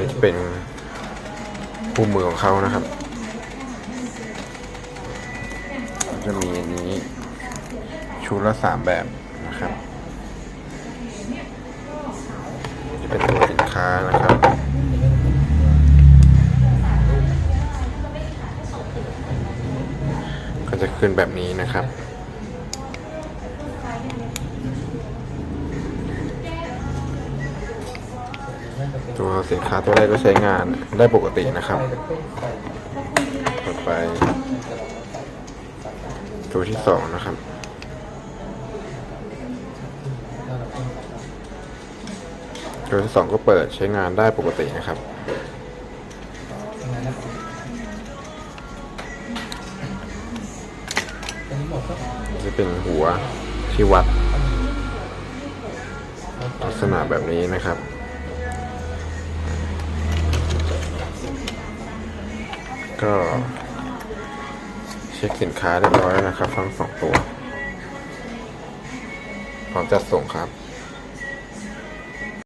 อันนี้เป็นคู่มือของเขานะครับ จะมีอันนี้ชุดละสามแบบนะครับจะเป็นตัวสินค้านะครับก็จะขึ้นแบบนี้นะครับ ตัวสินค้าตัวแรกก็ใช้งานได้ปกตินะครับต่อไป ตัวที่สองนะครับตัวที่สองก็เปิดใช้งานได้ปกตินะครับจะเป็นหัวที่วัด ลักษณะแบบนี้นะครับ ก็เช็คสินค้าเรียบร้อยแล้วนะครับทั้งสองตัวพร้อมจัดส่งครับ